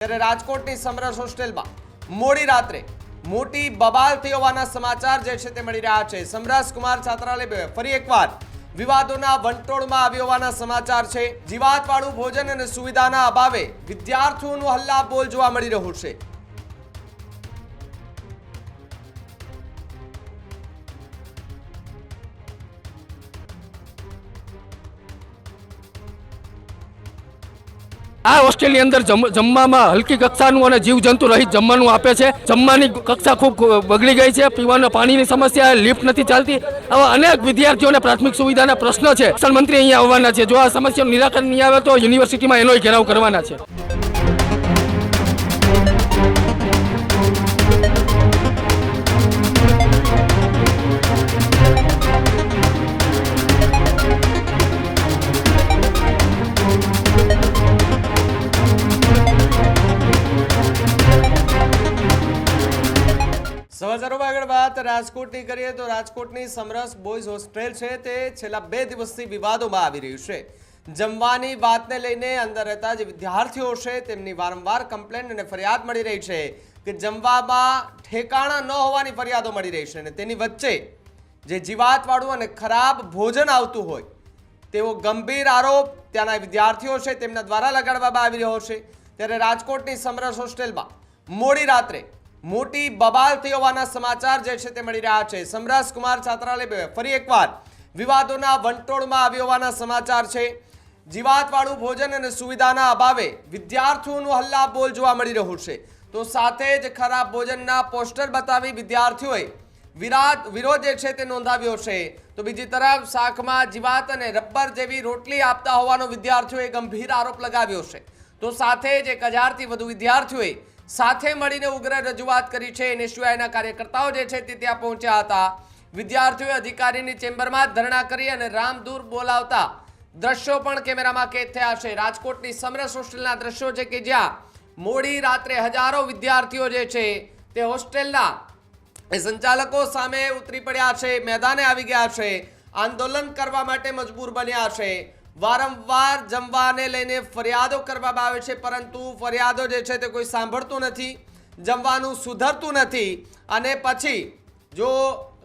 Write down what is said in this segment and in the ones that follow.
ત્યારે રાજકોટની સમરસ હોસ્ટેલમાં મોડી રાત્રે મોટી બબાલ થઈ હોવાના સમાચાર જે છે તે મળી રહ્યા છે. સમરસ કુમાર છાત્રાલય ફરી એકવાર વિવાદોના વંટોળમાં આવી હોવાના સમાચાર છે. જીવાતવાળું ભોજન અને સુવિધાના અભાવે વિદ્યાર્થીઓનું હલ્લાબોલ જોવા મળી રહ્યું છે. આ હોસ્ટેલની અંદર જમવામાં હલકી કક્ષાનું અને જીવજંતુ રહિત જમવાનું આપે છે. જમવાની કક્ષા ખૂબ બગડી ગઈ છે. પીવાના પાણીની સમસ્યા, લિફ્ટ નથી ચાલતી. આવા અનેક વિદ્યાર્થીઓને પ્રાથમિક સુવિધાના પ્રશ્ન છે. શિક્ષણ મંત્રી અહીંયા આવવાના છે. જો આ સમસ્યાનું નિરાકરણ નહીં આવે તો યુનિવર્સિટીમાં એનો ઘેરાવ કરવાના છે. રાજકોટની કરીએ તો રાજકોટની સમરસ બોયઝ હોસ્ટેલ છે તે છેલ્લા બે દિવસથી વિવાદોમાં આવી રહ્યું છે. જમવાની વાતને લઈને અંદર રહેતા જે વિદ્યાર્થીઓ છે તેમની વારંવાર કમ્પ્લેન અને ફરિયાદ મળી રહી છે કે જમવામાં ઠેકાણા ન હોવાની ફરિયાદો મળી રહી છે અને તેની વચ્ચે જે જીવાતવાળું અને ખરાબ ભોજન આવતું હોય તેવો ગંભીર આરોપ ત્યાંના વિદ્યાર્થીઓ છે તેમના દ્વારા લગાડવામાં આવી રહ્યો છે. ત્યારે રાજકોટની સમરસ હોસ્ટેલમાં મોડી રાત્રે મોટી બબાલ થઈ હોવાના સમાચાર જે છે તે મળી રહ્યા છે. સમરસ કુમાર છાત્રાલય ફરી એકવાર વિવાદોના વંટોળમાં આવી હોવાના સમાચાર છે. જીવાતવાળું ભોજન અને સુવિધાના અભાવે વિદ્યાર્થીઓનું હલ્લા બોલ જોવા મળી રહ્યું છે. તો સાથે જ ખરાબ ભોજનના પોસ્ટર બતાવી વિદ્યાર્થીઓએ વિરાટ વિરોધ જે છે તે નોંધાવ્યો છે. તો બીજી તરફ શાકમાં જીવાત અને રબ્બર જેવી રોટલી આપતા હોવાનો વિદ્યાર્થીઓએ ગંભીર આરોપ લગાવ્યો છે. તો સાથે જ એક હજારથી વધુ વિદ્યાર્થીઓએ સાથે મળીને ઉગ્ર રજૂઆત કરી છે. એનએસયુઆઈના કાર્યકર્તાઓ જે છે તે ત્યાં પહોંચ્યા હતા. વિદ્યાર્થીઓએ અધિકારીની ચેમ્બરમાં ધરણા કરી અને રામદૂર બોલાવતા દ્રશ્યો પણ કેમેરામાં કેદ થયા છે. રાજકોટની સમરસ હોસ્ટેલના દ્રશ્યો છે કે જ્યાં મોડી રાત્રે હજારો વિદ્યાર્થીઓ જે છે તે હોસ્ટેલના સંચાલકો સામે ઉતરી પડ્યા છે. મેદાને આવી ગયા છે. આંદોલન કરવા માટે મજબૂર બન્યા છે. વારંવાર જમવાને લઈને ફરિયાદો કરવામાં આવે છે, પરંતુ ફરિયાદો જે છે તે કોઈ સાંભળતું નથી, જમવાનું સુધરતું નથી. અને પછી જો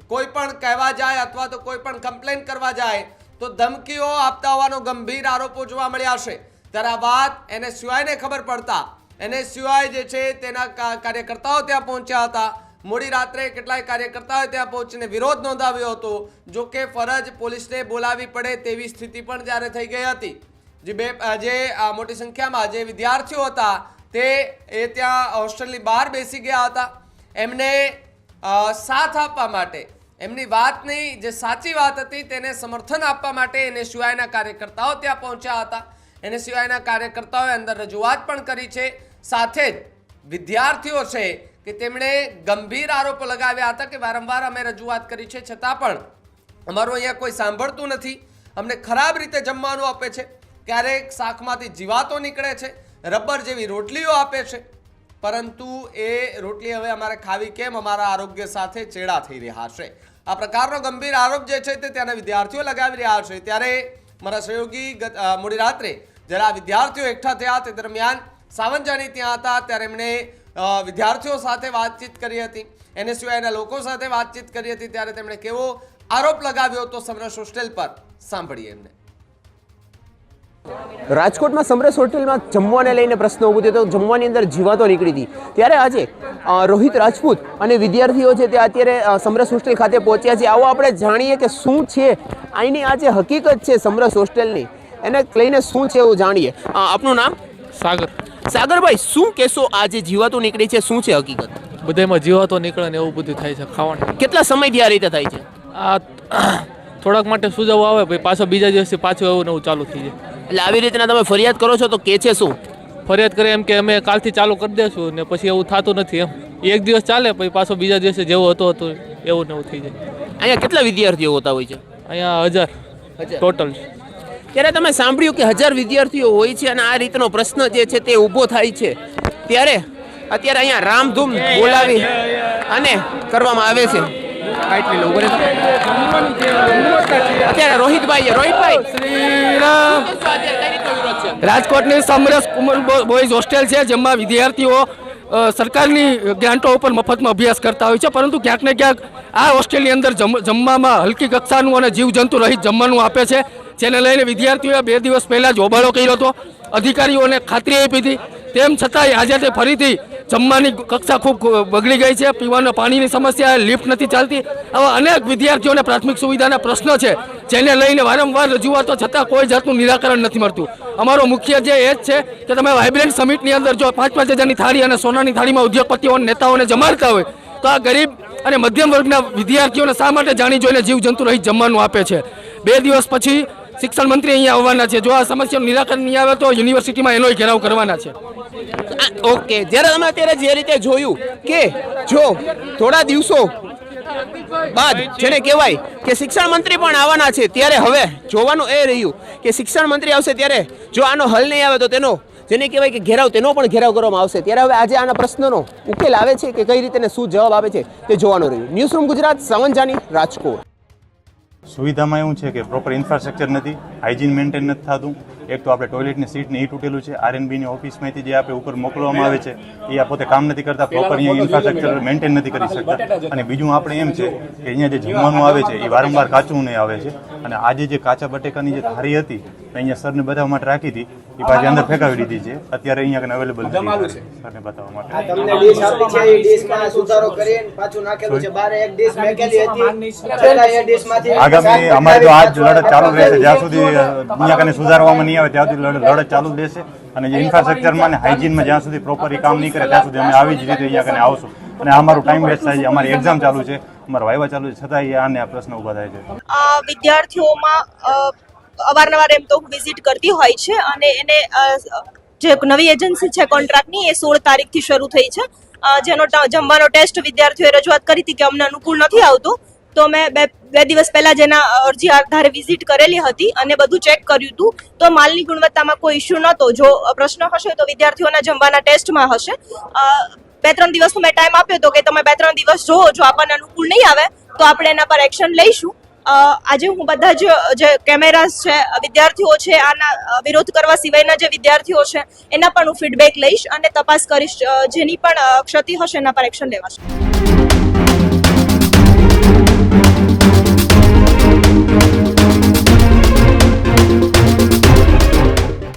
કોઈ પણ કહેવા જાય અથવા તો કોઈ પણ કમ્પ્લેન કરવા જાય, તો ધમકીઓ આપતા હોવાનો ગંભીર આરોપો જોવા મળ્યા છે. ત્યારે આ વાત એને સિવાયને ખબર પડતા. એને સિવાય જે છે તેના કાર્યકર્તાઓ ત્યાં પહોંચ્યા હતા. મોડી રાત્રે કેટલાય કાર્યકર્તાઓ ત્યાં પહોંચીને વિરોધ નોંધાવ્યો હતો. જો કે ફરજ પોલીસને બોલાવી પડે તેવી સ્થિતિ પણ જ્યારે થઈ ગઈ હતી. જે બે જે મોટી સંખ્યામાં જે વિદ્યાર્થીઓ હતા, તે, એ ત્યાં હોસ્ટેલની બહાર બેસી ગયા હતા. એમને સાથ આપવા માટે, એમની વાતની જે સાચી વાત હતી તેને સમર્થન આપવા માટે એને સિવાયના કાર્યકર્તાઓ ત્યાં પહોંચ્યા હતા. એને સિવાયના કાર્યકર્તાઓએ અંદર રજૂઆત પણ કરી છે. સાથે જ વિદ્યાર્થીઓ છે કે તેમણે ગંભીર આરોપો લગાવ્યા હતા કે વારંવાર અમે રજૂઆત કરી છે. છતાં પણ અમારું અહીંયા કોઈ સાંભળતું નથી. અમને ખરાબ રીતે જમવાનું આપે છે. ક્યારેક શાકમાંથી જીવાતો નીકળે છે. રબર જેવી રોટલીઓ આપે છે. પરંતુ એ રોટલી હવે અમારે ખાવી કેમ? અમારા આરોગ્ય સાથે ચેડા થઈ રહ્યા છે. આ પ્રકારનો ગંભીર આરોપ જે છે તે ત્યાંના વિદ્યાર્થીઓ લગાવી રહ્યા છે. ત્યારે મારા સહયોગી ગત- મોડી રાત્રે જ્યારે આ વિદ્યાર્થીઓ એકઠા થયા તે દરમિયાન સાવંજાની ત્યાં હતા. ત્યારે એમણે વિદ્યાર્થીઓ સાથે વાતચીત કરી હતી. એને સિવાયના લોકો સાથે વાતચીત કરી હતી. ત્યારે તેમણે કેવો આરોપ લગાવ્યો હતો સમરસ હોસ્ટેલ પર? સાંભળીએ એમને. રાજકોટમાં સમરસ હોટેલમાં જમવાને લઈને પ્રશ્ન ઊભો થયો તો જમવાની અંદર જીવાતો નીકળી હતી. ત્યારે આજે રોહિત રાજપૂત અને વિદ્યાર્થીઓ છે તે અત્યારે સમરસ હોસ્ટેલ ખાતે પહોંચ્યા છે. આવો આપણે જાણીએ કે શું છે? અહીંની આ જે હકીકત છે સમરસ હોસ્ટેલની. એને લઈને શું છે એવું જાણીએ. આપનું નામ? સાગર સાગરભાઈ શું કહેશો? આ જે જીવાતો નીકળી છે શું છે હકીકત? બધામાં જીવાતો નીકળે ને એવું બધું થાય છે ખાવાનું. કેટલા સમયથી આ રીતે થાય છે? આ થોડાક માટે સુજાવો આવે પછી પાછો બીજા દિવસથી પાછું એવું નવું ચાલુ થઈ જાય. એટલે આવી રીતના તમે ફરિયાદ કરો છો તો કે છે શું? ફરિયાદ કરે એમ કે અમે કાલથી ચાલુ કરી દેશું ને પછી એવું થતું નથી એમ. એક દિવસ ચાલે પછી પાછો બીજા દિવસે જેવું હતું હતું એવું નવું થઈ જાય. અહીંયા કેટલા વિદ્યાર્થીઓ હોતા હોય છે? અહીંયા હજાર. ટોટલ. ત્યારે તમે સાંભળ્યું કે હજાર વિદ્યાર્થીઓ હોય છે અને આ રીતનો પ્રશ્ન જે છે તે ઊભો થાય છે. ત્યારે અત્યારે અહીંયા રામધૂમ બોલાવી અને કરવામાં આવે છે. અત્યારે રોહિતભાઈ રોહિતભાઈ! રાજકોટની સમરસ કુમર બોયઝ હોસ્ટેલ છે જેમાં વિદ્યાર્થીઓ સરકારની ગ્રાન્ટો ઉપર મફતમાં અભ્યાસ કરતા હોય છે પરંતુ ક્યાંક ને ક્યાંક આ હોસ્ટેલની અંદર જમવામાં હલકી કક્ષાનું અને જીવજંતુ રહિત જમવાનું આપે છે. જેને લઈને વિદ્યાર્થીઓએ બે દિવસ પહેલાં જ હોબાળો કર્યો હતો. અધિકારીઓને ખાતરી આપી હતી. તેમ છતાંય આજે તે ફરીથી જમવાની કક્ષા ખૂબ બગડી ગઈ છે. પીવાના પાણીની સમસ્યા, લિફ્ટ નથી ચાલતી. આવા અનેક વિદ્યાર્થીઓને પ્રાથમિક સુવિધાના પ્રશ્નો છે, જેને લઈને વારંવાર રજૂઆતો છતાં કોઈ જાતનું નિરાકરણ નથી મળતું. અમારો મુખ્ય જે એ જ છે કે તમે વાઇબ્રન્ટ સમિટની અંદર જો પાંચ પાંચ હજારની થાળી અને સોનાની થાળીમાં ઉદ્યોગપતિઓ નેતાઓને જમાડતા હોય, તો આ ગરીબ અને મધ્યમ વર્ગના વિદ્યાર્થીઓને શા માટે જાણી જોઈને જીવજંતુ રહિત જમવાનું આપે છે? બે દિવસ પછી શિક્ષણ મંત્રી અહીંયા આવવાના છે. જો આ સમસ્યાનું નિરાકરણ નહીં આવે તો યુનિવર્સિટીમાં એનો ઘેરાવ કરવાના છે. ઓકે. જ્યારે તમે અત્યારે જે રીતે જોયું કે જો થોડા દિવસો બાદ જેને કહેવાય કે શિક્ષણ મંત્રી પણ આવવાના છે, ત્યારે હવે જોવાનું એ રહ્યું કે શિક્ષણ મંત્રી આવશે ત્યારે જો આનો હલ નહીં આવે તો તેનો, જેને કહેવાય કે ઘેરાવ, તેનો પણ ઘેરાવ કરવામાં આવશે. ત્યારે હવે આજે આના પ્રશ્નનો ઉકેલ આવે છે કે કઈ રીતે શું જવાબ આવે છે તે જોવાનું રહ્યું. ન્યૂઝ રૂમ ગુજરાત સાવંજાની રાજકોટ. સુવિધામાં એવું છે કે પ્રોપર ઇન્ફ્રાસ્ટ્રક્ચર નથી હાઇજીન મેન્ટેન નથી થતું. એક તો આપણે ટોયલેટની સીટ ને એ તૂટેલું છે આરએનબીની ઓફિસમાંથી જે આપણે ઉપર મોકલવામાં આવે છે એ આ પોતે કામ નથી કરતા પ્રોપર અહીંયા ઇન્ફ્રાસ્ટ્રક્ચર મેન્ટેન નથી કરી શકતા. અને બીજું આપણે એમ છે કે અહીંયા જે જમવાનું આવે છે એ વારંવાર કાચું નહીં આવે છે. અને આજે જે કાચા બટેકાની જે થારી હતી અહીંયા સરને બધા માટે રાખી હતી. એ પાછી અંદર ફેંકાવી દીધી છે. અત્યારે અહીંયા કને અવેલેબલ નથી. સરને બતાવવા માટે. તમને ડીશ આપી છે એ ડીશમાં સુધારો કરીને પાછું નાખેલું છે. બારે એક ડીશ મેકેલી હતી. છેલ્લા એ ડીશમાંથી આગામી અમારે તો આજ લડત ચાલુ રહેશે જ્યાં સુધી અહીંયા કને સુધારવામાં નહીં આવે ત્યાં સુધી લડત ચાલુ જ રહેશે. અને જે ઇન્ફ્રાસ્ટ્રક્ચરમાં અને હાઇજીનમાં જ્યાં સુધી પ્રોપર એ કામ નહીં કરે ત્યાં સુધી અમે આવી જ રીતે અહીંયા કને આવશું. અને આ અમારું ટાઈમ વેસ્ટ થાય છે અમારી એક્ઝામ ચાલુ છે અમારા વાયવા ચાલુ છે છતાંય આને આ પ્રશ્ન ઊભા થાય છે. વિદ્યાર્થીઓમાં અવારનવાર એમ તો વિઝિટ કરતી હોય છે અને એને જે નવી એજન્સી છે કોન્ટ્રાક્ટની એ સોળ તારીખથી શરૂ થઈ છે. જેનો જમવાનો ટેસ્ટ વિદ્યાર્થીઓએ રજૂઆત કરી હતી કે અમને અનુકૂળ નથી આવતું. તો મેં બે બે દિવસ પહેલાં જેના અરજી આધારે વિઝિટ કરેલી હતી અને બધું ચેક કર્યું હતું. તો માલની ગુણવત્તામાં કોઈ ઇસ્યુ નહોતો. જો પ્રશ્ન હશે તો વિદ્યાર્થીઓના જમવાના ટેસ્ટમાં હશે. બે ત્રણ દિવસનો મેં ટાઈમ આપ્યો હતો કે તમે બે ત્રણ દિવસ જોવો જો આપણને અનુકૂળ નહીં આવે તો આપણે એના પર એક્શન લઈશું. આજે હું બધા જ, જે કેમેરાસ છે, વિદ્યાર્થીઓ છે, આના વિરોધ કરવા સિવાયના જે વિદ્યાર્થીઓ છે, એના પણ હું ફીડબેક લઈશ અને તપાસ કરીશ જેની પણ ક્ષતિ હશે એના પર એક્શન લેવાશે.